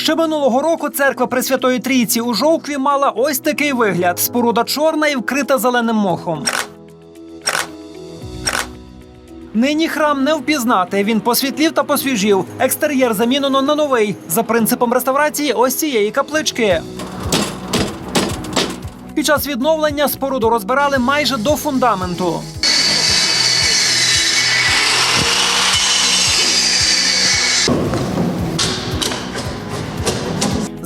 Ще минулого року церква Пресвятої Трійці у Жовкві мала ось такий вигляд: споруда чорна і вкрита зеленим мохом. Нині храм не впізнати. Він посвітлів та посвіжів. Екстер'єр замінено на новий за принципом реставрації ось цієї каплички. Під час відновлення споруду розбирали майже до фундаменту.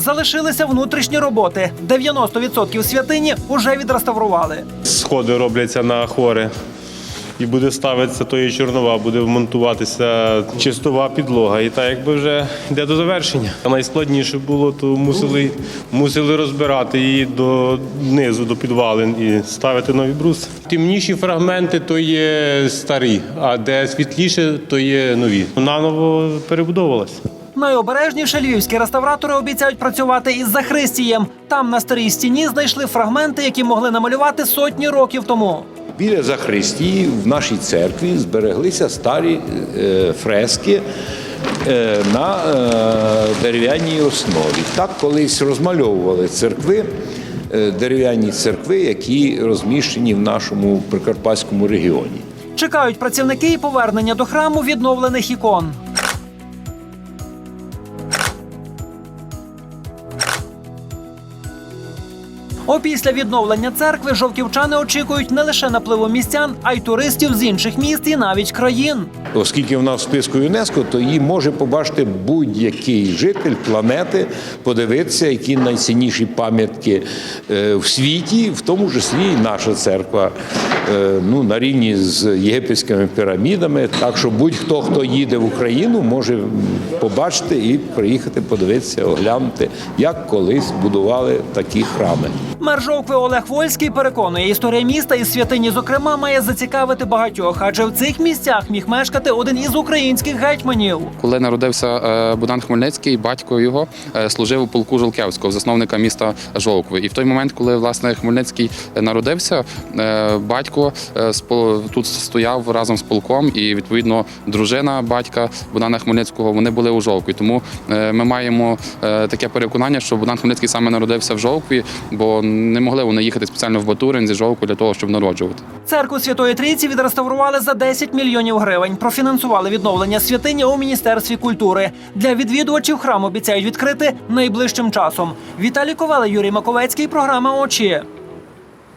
Залишилися внутрішні роботи. 90% святині уже відреставрували. Сходи робляться на хори. І буде ставитися тої чорнова, буде вмонтуватися чистова підлога. І так якби вже йде до завершення. Найскладніше було, то мусили, мусили розбирати її до низу, до підвалин і ставити нові бруси. Темніші фрагменти то є старі, а де світліше, то є нові. Наново перебудовувалася. Найобережніше львівські реставратори обіцяють працювати із Захристієм. Там на старій стіні знайшли фрагменти, які могли намалювати сотні років тому. Біля Захристії в нашій церкві збереглися старі е, фрески е, на е, дерев'яній основі. Так колись розмальовували церкви, дерев'яні церкви, які розміщені в нашому прикарпатському регіоні. Чекають працівники і повернення до храму відновлених ікон. Опісля відновлення церкви жовківчани очікують не лише напливу містян, а й туристів з інших міст і навіть країн. Оскільки вона в списку ЮНЕСКО, то її може побачити будь-який житель планети, подивитися, які найцінніші пам'ятки е, в світі, в тому числі і наша церква, е, ну на рівні з єгипетськими пірамідами. Так що будь-хто, хто їде в Україну, може побачити і приїхати подивитися, оглянути, як колись будували такі храми. Мер Жовкви Олег Вольський переконує, історія міста і святині, зокрема, має зацікавити багатьох, адже в цих місцях міг мешкати один із українських гетьманів. Коли народився е, Богдан Хмельницький, батько його е, служив у полку Жолкевського, засновника міста Жовкви. І в той момент, коли власне Хмельницький народився, е, батько тут стояв разом з полком, і відповідно дружина батька Богдана Хмельницького вони були у Жовкві. Тому ми маємо таке переконання, що Богдан Хмельницький саме народився в Жовкві, бо не могли вони їхати спеціально в Батурин зі жовку для того, щоб народжувати. Церкву Святої Трійці відреставрували за 10 мільйонів гривень. Профінансували відновлення святині у міністерстві культури. Для відвідувачів храм обіцяють відкрити найближчим часом. Віталій Ковале, Юрій Маковецький. Програма очі.